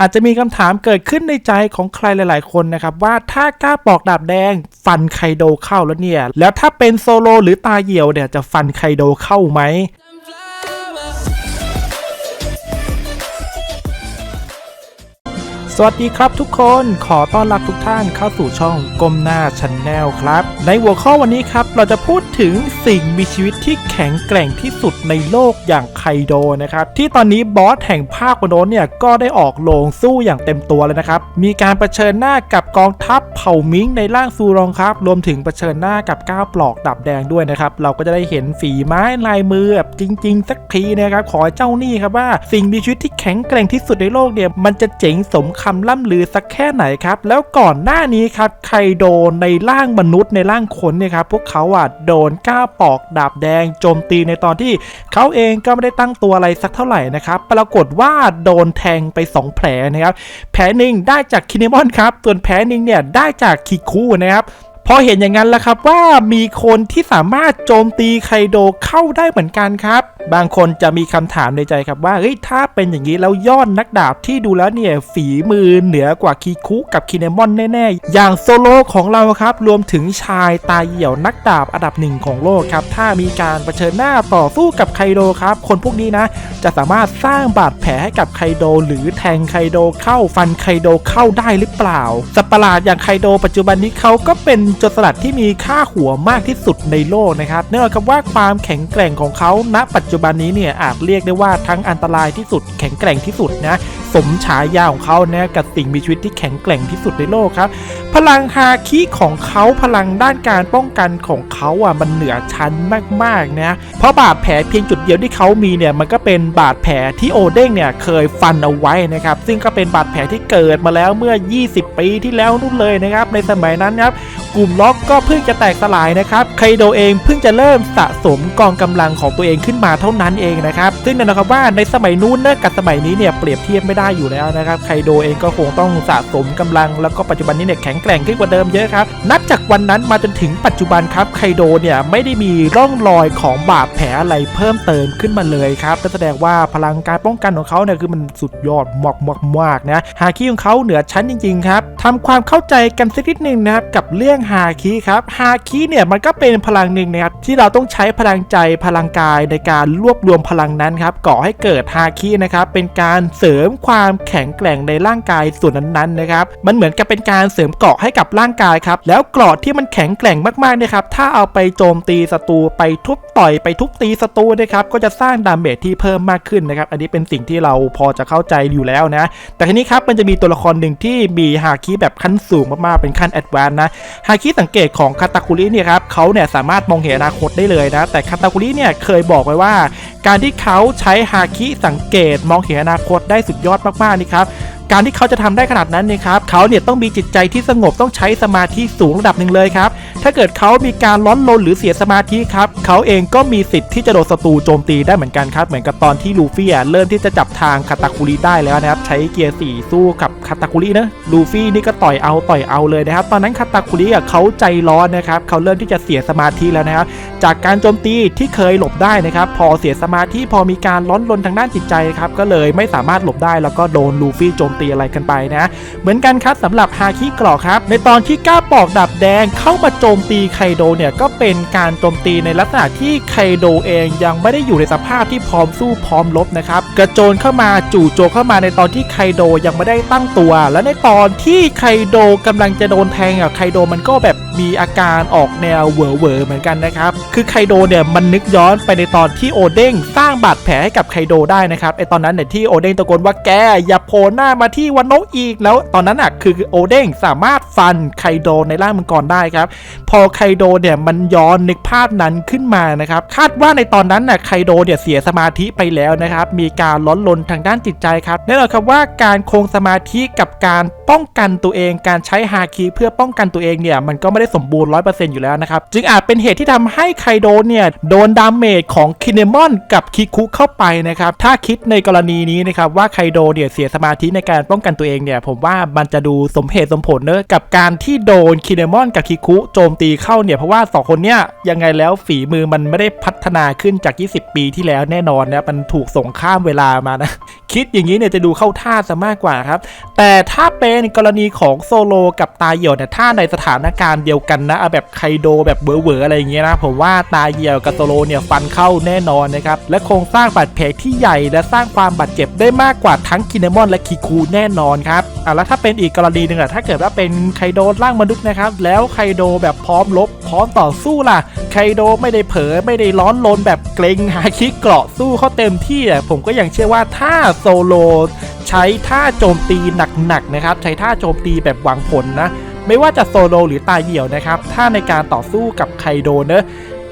อาจจะมีคำถามเกิดขึ้นในใจของใครหลาย ๆ คนนะครับ ว่าถ้ากล้าปอกดาบแดงฟันไคโดเข้าแล้วเนี่ย แล้วถ้าเป็นโซโลหรือตาเหี่ยวเนี่ยจะฟันไคโดเข้าไหม สวัสดีครับทุกคนขอต้อนรับทุกท่านเข้าสู่ช่องก้มหน้าชันแนลครับ ในหัวข้อวันนี้ครับ เราจะพูดถึงสิ่งมีชีวิตที่แข็งแกร่งที่สุดในโลกอย่างไคโดนะครับ ที่ตอนนี้บอสแห่งภาคโน้นเนี่ยก็ได้ออกโลงสู้อย่างเต็มตัวเลยนะครับ มีการรเผชิญหน้ากับกองทัพเผ่ามิงในร่างซูรองครับ รวมถึงเผชิญหน้ากับก้าวปลอกดับแดงด้วยนะครับเราก็จะได้เห็นฝีไม้ลายมือแบบจริง ๆ สักทีนะครับขอเจ้านี่ครับว่า สิ่งมีชีวิตที่แข็งแกร่งที่สุดในโลกเนี่ยมันจะเจ๋งสมคำล่ำลือสักแค่ไหนครับ แล้วก่อนหน้านี้ครับไคโดในร่างมนุษย์ในร่างคนเนี่ยครับพวกเขาอะโดนก้าปอกดาบแดงโจมตีในตอนที่เขาเองก็ไม่ได้ตั้งตัวอะไรสักเท่าไหร่นะครับ ปรากฏว่าโดนแทงไป 2 แผลนะครับ แผลหนึ่งได้จากคินิมอนครับ ส่วนแผลหนึ่งเนี่ยได้จากคิคูนะครับ พอเห็นอย่างนั้นแล้วครับว่ามีคนที่สามารถโจมตีไคโดเข้าได้เหมือนกันครับ บางคนจะมีคำถามในใจครับว่าเฮ้ยถ้าเป็นอย่างนี้แล้วยอดนักดาบที่ดูแล้วเนี่ยฝีมือเหนือกว่าคีคุกับคิเนมอนแน่ๆ อย่างโซโลของเราครับรวมถึงชายตาเหี่ยวนักดาบอันดับหนึ่งของโลกครับถ้ามีการเผชิญหน้าต่อสู้กับไคโดครับคนพวกนี้นะ จะสามารถสร้างบาดแผลให้กับไคโด หรือแทงไคโดเข้าฟันไคโดเข้าได้หรือเปล่าสัประหลาดอย่างไคโดปัจจุบันนี้เขาก็เป็นโจรสลัดที่มีค่าหัวมากที่สุดในโลกนะครับเนื่องจากว่าความแข็งแกร่งของเขาณ ปัจจุบันนี้เนี่ยอาจเรียกได้ว่าทั้งอันตรายที่สุดแข็งแกร่งที่สุดนะสมฉายาของเขานะกับสิ่งมีชีวิตที่แข็งแกร่งที่สุดในโลกครับ พลังฮาคิของเขาพลังด้านการป้องกันของเขาอะมันเหนือชั้นมากๆนะเพราะบาดแผลเพียงจุดเดียวที่เขามีเนี่ยมันก็เป็นบาดแผลที่โอเด้งเนี่ยเคยฟันเอาไว้นะครับซึ่งก็เป็นบาดแผลที่เกิดมาแล้วเมื่อ 20 ปีที่แล้วนู่นเลยนะครับในสมัยนั้นครับ กลุ่มล็อกก็เพิ่งจะแตกสลายนะครับไคโดเองเพิ่งจะเริ่มสะสมกองกำลังของตัวเองขึ้นมาเท่านั้นเองนะครับซึ่งนั่นนะครับว่าในสมัยนู้นนะกับสมัยนี้เนี่ยเปรียบเทียบไม่ได้อยู่แล้วนะครับไคโดเองก็คงต้องสะสมกำลัง แล้วก็ปัจจุบันนี้เนี่ยแข็งแกร่งขึ้นกว่าเดิมเยอะครับนับจากวันนั้นมาจนถึงปัจจุบันครับไคโดเนี่ยไม่ได้มีร่องรอยของบาดแผลอะไรเพิ่มเติมขึ้นมาเลยครับนั่นแสดงว่าพลังการป้องกันของเขาเนี่ยคือมันสุดยอดมากมากมากนะฮาคิของเขาเหนือชั้นจริงๆครับทำความเข้าใจกันสักนิดนึงนะครับกับเรื่องฮาคิครับฮาคิเนี่ยมันก็เป็นพลังหนึ่งนะครับที่เราต้องใช้พลังใจพลังกายในการรวบรวมพลังนั้นครับก่อให้เกิดฮาคินะครับเป็นการเสริมความแข็งแกร่งในร่างกายส่วนนั้นๆนะครับมันเหมือนกับเป็นการเสริมเกราะให้กับร่างกายครับแล้วเกราะที่มันแข็งแกร่งมากๆนี่ยครับถ้าเอาไปโจมตีศัตรูไปทุบต่อยไปทุบตีศัตรูนะครับก็จะสร้างดาเมจที่เพิ่มมากขึ้นนะครับอันนี้เป็นสิ่งที่เราพอจะเข้าใจอยู่แล้วนะแต่ทีนี้ครับมันจะมีตัวละครหนึ่งที่มีฮาคิแบบขั้นสูงมากๆเป็นขั้นแอดวานซ์นะฮาาคิสังเกตของคาตาคุริเนี่ยครับเขาเนี่ยสามารถมองเห็นอนาคตได้เลยนะ แต่คาตาคุริเนี่ยเคยบอกไว้ว่า การที่เขาใช้ฮาคิสังเกตมองเห็นอนาคตได้สุดยอดมากๆนี่ครับ การที่เขาจะทำได้ขนาดนั้นเนี่ยครับเขาเนี่ยต้องมีจิตใจที่สงบต้องใช้สมาธิสูงระดับหนึ่งเลยครับ ถ้าเกิดเขามีการร้อนรนหรือเสียสมาธิครับเขาเองก็มีสิทธิ์ที่จะโดนศัตรูโจมตีได้เหมือนกันครับเหมือนกับตอนที่ลูฟี่อะเริ่มที่จะจับทางคาตาคุริได้แล้วนะครับใช้เกียร์สี่สู้กับคาตาคุรินะลูฟี่นี่ก็ต่อยเอาต่อยเอาเลยนะครับ ตอนนั้นคาตาคุริอะเขาใจร้อนนะครับเขาเริ่มที่จะเสียสมาธิแล้วนะครับจากการโจมตีที่เคยหลบได้นะครับ พอเสียสมาธิพอมีการร้อนรนทางด้านจิตใจครับก็เลยไม่สามารถหลบได้แล้วก็โดนลูฟี่โจมตีอะไรกันไปนะ เหมือนกันครับสำหรับฮาคิกรอกครับ ในตอนที่ก้าปอกดับแดงเข้ามาโจมตีไคโดเนี่ยก็เป็นการโจมตีในลักษณะที่ไคโดเองยังไม่ได้อยู่ในสภาพที่พร้อมสู้พร้อมรบนะครับกระโจนเข้ามาจู่โจมเข้ามาในตอนที่ไคโดยังไม่ได้ตั้งตัว และในตอนที่ไคโดกำลังจะโดนแทงอะไคโดมันก็แบบ มีอาการออกแนวเวอเวอเหมือนกันนะครับ คือไคโดเนี่ยมันนึกย้อนไปในตอนที่โอเด้งสร้างบาดแผลให้กับไคโดได้นะครับไอตอนนั้นเนี่ยที่โอเด้งตะโกนว่าแกอย่าโผล่หน้ามาที่วันโนะอีกแล้วตอนนั้นอะคือโอเด้งสามารถฟันไคโดในร่างมังกรได้ครับ พอไคโดเนี่ยมันย้อนนึกภาพนั้นขึ้นมานะครับ คาดว่าในตอนนั้นน่ะไคโดเนี่ยเสียสมาธิไปแล้วนะครับ มีการล้นลนทางด้านจิตใจครับแน่นอนครับว่าการคงสมาธิกับการป้องกันตัวเอง การใช้ฮาคิเพื่อป้องกันตัวเองเนี่ยมันก็ไม่ได้สมบูรณ์ร้อยเปอร์เซ็นต์อยู่แล้วนะครับ จึงอาจเป็นเหตุที่ทำให้ไคโดเนี่ยโดนดาเมจของคินเนมอนกับคิคุเข้าไปนะครับ ถ้าคิดในกรณีนี้นะครับว่าไคโดเนี่ยเสียสมาธิในการป้องกันตัวเองเนี่ยผมว่ามันจะดูสมเหตุสมผลเนอะกับการที่โดนคินเนมอนกับคิคุโจมตีเข้าเนี่ยเพราะว่าสองคนเนี่ยยังไงแล้วฝีมือมันไม่ได้พัฒนาขึ้นจาก 20 ปีที่แล้วแน่นอนนะมันถูกส่งข้ามเวลามานะ คิดอย่างนี้เนี่ยจะดูเข้าท่าซะมากกว่าครับ แต่ถ้าเป็นกรณีของโซโลกับตาเหี่ยวเนี่ยถ้าในสถานการณ์เดียวกันนะเอาแบบไคโดแบบเบอร์เวอร์อะไรอย่างเงี้ยนะผมว่าตาเหี่ยวกับโซโลเนี่ยฟันเข้าแน่นอนนะครับและโครงสร้างบาดแผลที่ใหญ่ และสร้างความบาดเจ็บได้มากกว่าทั้งคินเนมอนและคิคูแน่นอนครับอะแล้วถ้าเป็นอีกกรณีหนึ่งอะถ้าเกิดว่าเป็นไคโดร่างมนุษย์นะครับแล้วไคโดแบบพร้อมรบพร้อมต่อสู้ล่ะไคโดไม่ได้เผลอไม่ได้ร้อนลนแบบเกรงหาคิกเกราะสู้เขาเต็มที่อะผมก็ยังเชื่อว่าถ้าโซโล ใช้ท่าโจมตีหนักๆนะครับ ใช้ท่าโจมตีแบบหวังผลนะ ไม่ว่าจะโซโลหรือตาเหี่ยวนะครับ ถ้าในการต่อสู้กับไคโดเนอะ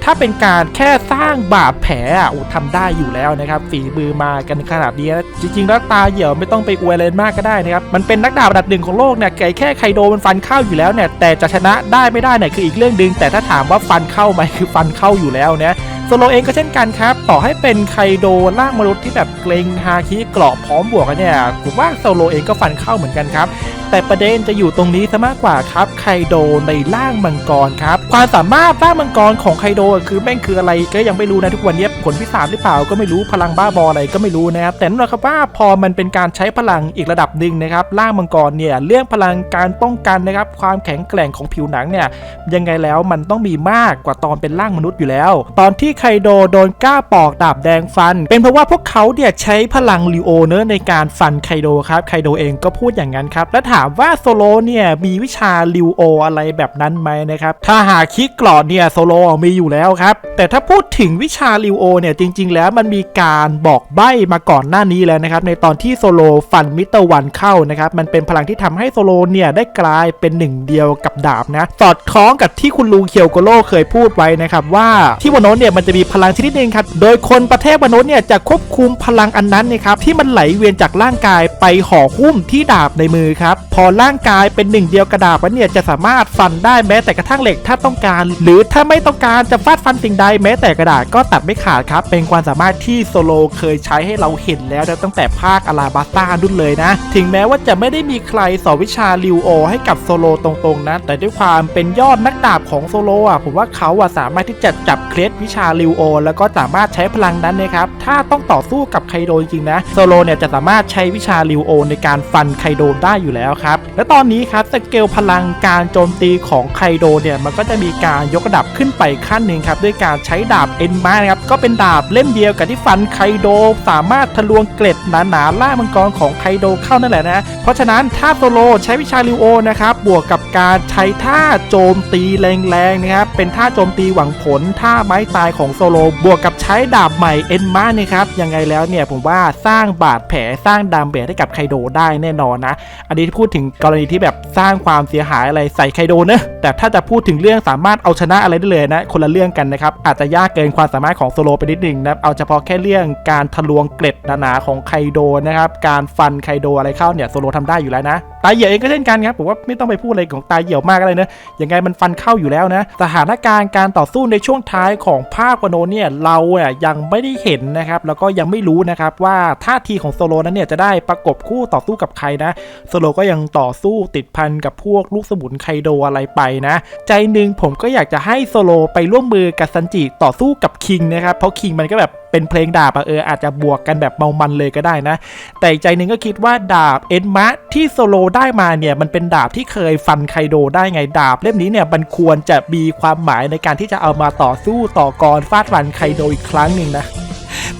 ถ้าเป็นการแค่สร้างบาดแผลอะโอ้ทำได้อยู่แล้วนะครับฝีมือมากันขนาดนี้นะจริงๆ แล้วตาเหี่ยวไม่ต้องไปอวยอะไรมากก็ได้นะครับมันเป็นนักดาบระดับหนึ่งของโลกเนี่ยไก่แค่ไคโดมันฟันเข้าอยู่แล้วเนี่ยแต่จะชนะได้ไม่ได้เนี่ยคืออีกเรื่องหนึ่งแต่ถ้าถามว่าฟันเข้าไหมคือฟันเข้าอยู่แล้วเนี่ย โซโลเองก็เช่นกันครับ ต่อให้เป็นไคโดล่างมนุษย์ที่แบบเกรงฮาคิเกราะพร้อมบวกกันเนี่ยผมว่าโซโลเองก็ฟันเข้าเหมือนกันครับ แต่ประเด็นจะอยู่ตรงนี้ซะมากกว่าครับไคโดในล่างมังกรครับ ความสามารถร่างมังกรของไคโดคือแม่งคืออะไรก็ยังไม่รู้นะทุกวันนี้ผลพิศาจหรือเปล่าก็ไม่รู้พลังบ้าบออะไรก็ไม่รู้นะครับแต่นั่นแหละครับว่าพอมันเป็นการใช้พลังอีกระดับหนึ่งนะครับร่างมังกรเนี่ยเรื่องพลังการป้องกันนะครับความแข็งแกร่งของผิวหนังเนี่ยยังไงแล้วมันต้องมีมากกว่าตอนเป็นร่างมนุษย์อยู่แล้ว ตอนที่ไคโดโดนก้าปอกดาบแดงฟัน เป็นเพราะว่าพวกเขาเนี่ยใช้พลังลิโอเนอะในการฟันไคโดครับไคโดเองก็พูดอย่างนั้นครับและถามว่าโซโลเนี่ยมีวิชาลิโออะไรแบบนั้นไหมนะครับถ้าหากคิดกรอดเนี่ยโซโลมีอยู่แล้วครับ แต่ถ้าพูดถึงวิชาลิโอเนี่ยจริง ๆ แล้วมันมีการบอกใบ้มาก่อนหน้านี้แล้วนะครับในตอนที่โซโลฟันมิเตอร์วันเข้านะครับมันเป็นพลังที่ทำให้โซโลเนี่ยได้กลายเป็นหนึ่งเดียวกับดาบนะสอดคล้องกับที่คุณลุงเคียวโกโร่เคยพูดไว้นะครับว่าที่วานโนเนี่ยมันจะมีพลังชนิดหนึ่งครับโดยคนประเทศวานโนเนี่ยจะควบคุมพลังอันนั้นนะครับที่มันไหลเวียนจากร่างกายไปห่อหุ้มที่ดาบในมือครับพอร่างกายเป็นหนึ่งเดียวกระดาบแล้วเนี่ยจะสามารถฟันได้แม้แต่กระทั่งเหล็กถ้าต้องการ หรือถ้าไม่ต้องการจะฟาดฟันสิ่งใดแม้แต่กระดาษก็ตัดไม่ขาดครับ เป็นความสามารถที่โซโลเคยใช้ให้เราเห็นแล้วตั้งแต่ภาคอาราบาต้าดุนเลยนะ ถึงแม้ว่าจะไม่ได้มีใครสอนวิชาลิวโอ ให้กับโซโลตรงๆนะ แต่ด้วยความเป็นยอดนักดาบของโซโลอะผมว่าเขาอะสามารถที่จะจับเคล็ดวิชาลิวโอ แล้วก็สามารถใช้พลังนั้นนะครับถ้าต้องต่อสู้กับไคโดจริงๆนะโซโลเนี่ยจะสามารถใช้วิชาลิวโอ ในการฟันไคโดได้อยู่แล้วครับและตอนนี้ครับสเกลพลังการโจมตีของไคโดเนี่ยมันก็จะมีการยกระดับขึ้นไปขั้นหนึ่งครับด้วยการใช้ดาบเอ็นมานะครับก็เป็นดาบเล่มเดียวกับที่ฟันไคโด สามารถทะลวงเกล็ดหนาๆล่ามังกรของไคโดเข้านั่นแหละนะเพราะฉะนั้นถ้าโซโลใช้วิชาลิวโอนะครับบวกกับการใช้ท่าโจมตีแรงๆนะครับเป็นท่าโจมตีหวังผลท่าไม้ตายของโซโล บวกกับใช้ดาบใหม่เอ็นมานะครับยังไงแล้วเนี่ยผมว่าสร้างบาดแผลสร้างดามเบจให้กับไคโดได้แน่นอนนะ อันนี้พูดถึงกรณีที่แบบสร้างความเสียหายอะไรใส่ไคโดเนอะ แต่ถ้าจะพูดถึงเรื่องสามารถเอาชนะอะไรได้เลยนะ คนละเรื่องกันนะครับ อาจจะยากเกินความสามารถของโซโลไปนิดหนึ่งนะเอาเฉพาะแค่เรื่องการทะลวงเกล็ดหนาๆของไคโดนะครับ การฟันไคโดอะไรเข้าเนี่ยโซโลทำได้อยู่แล้วนะตาเหี่ยวเองก็เช่นกันครับผมว่าไม่ต้องไปพูดอะไรของตาเหี่ยวมากอะไรเนะยังไงมันฟันเข้าอยู่แล้วนะสถานการณ์การต่อสู้ในช่วงท้ายของภาควโนเนี่ยเราอะยังไม่ได้เห็นนะครับแล้วก็ยังไม่รู้นะครับว่าท่าทีของโซโลนั้นเนี่ยจะได้ประกบคู่ต่อสู้กับใครนะโซโลก็ยังต่อสู้ติดพันกับพวกลูกสมุนไคโดอะไรไปนะ ใจหนึ่งผมก็อยากจะให้โซโลไปร่วมมือกับซันจิต่อสู้กับคิงนะครับ เพราะคิงมันก็แบบเป็นเพลงดาบอะเอออาจจะบวกกันแบบเมามันเลยก็ได้นะ แต่ใจหนึ่งก็คิดว่าดาบเอ็นมะที่โซโลได้มาเนี่ยมันเป็นดาบที่เคยฟันไคโดได้ไงดาบ เล่มนี้เนี่ยมันควรจะมีความหมายในการที่จะเอามาต่อสู้ต่อกรฟาดฟันไคโดอีกครั้งหนึ่งนะ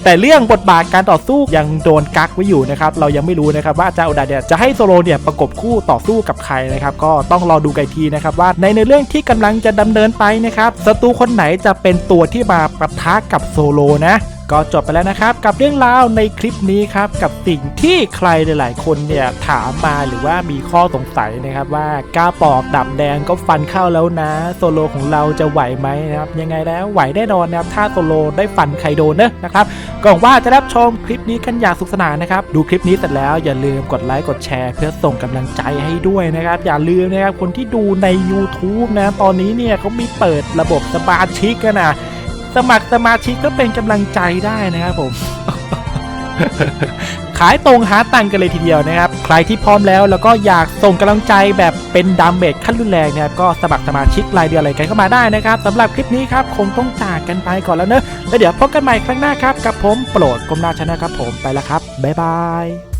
แต่เรื่องบทบาทการต่อสู้ยังโดนกักไว้อยู่นะครับเรายังไม่รู้นะครับว่าเจ้าอุดาเนี่ยจะให้โซโลเนี่ยประกบคู่ต่อสู้กับใครนะครับก็ต้องรอดูไกนอีกทีนะครับว่าในในเรื่องที่กำลังจะดำเนินไปนะครับศัตรูคนไหนจะเป็นตัวที่มาปะทะกับโซโลนะก็จบไปแล้วนะครับกับเรื่องราวในคลิปนี้ครับกับสิ่งที่ใครหลาย ๆ คนเนี่ยถามมาหรือว่ามีข้อสงสัยนะครับว่าก้าปอกดับแดงก็ฟันเข้าแล้วนะ โซโลของเราจะไหวไหมนะครับยังไงแล้วไหวแน่นอนนะครับถ้าโซโลได้ฟันไคโดเนอะนะครับก็หวังว่าจะรับชมคลิปนี้กันอย่างสุขสนานนะครับดูคลิปนี้เสร็จแล้วอย่าลืมกดไลค์กดแชร์ เพื่อส่งกำลังใจให้ด้วยนะครับอย่าลืมนะครับคนที่ดูใน YouTube นะตอนนี้เนี่ยเขามีเปิดระบบสมาชิกกันนะ สมัครสมาชิกก็เป็นกำลังใจได้นะครับผมใครายตรงหาตังกันเลยทีเดียวนะครับ ใครที่พร้อมแล้วแล้วก็อยากส่งกำลังใจแบบเป็นดามเมจขั้นรุนแรงเนี่ยก็สมัครสมาชิกรายเดือนอะไรกันเข้ามาได้นะครับสำหรับคลิปนี้ครับคงต้องจากกันไปก่อนแล้วเนอะแล้วเดี๋ยวพบกันใหม่ครั้งหน้าครับกับผมโปรดกรมนาชนะครับผมไปแล้วครับบ๊ายบาย